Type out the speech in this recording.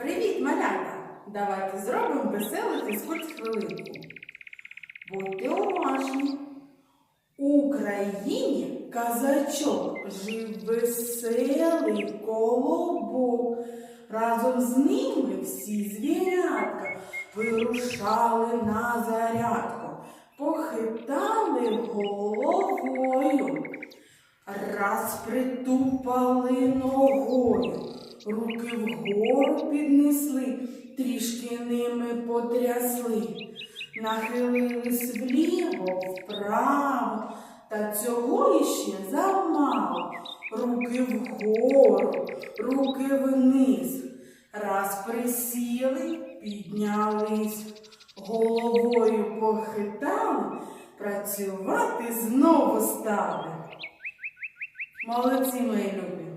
Привіт, малята! Давайте зробимо веселу фізкульт хвилинку. Будьте уважні. У Україні казачок жив веселий колобок. Разом з ними всі звірятка вирушали на зарядку, похитали головою. Раз притупали ногою, руки вгору піднесли, трішки ними потрясли, нахилились вліво, вправо, та цього іще замало. Руки вгору, руки вниз. Раз присіли, піднялись, головою похитали, працювати знову стали. Молодці, мої любі.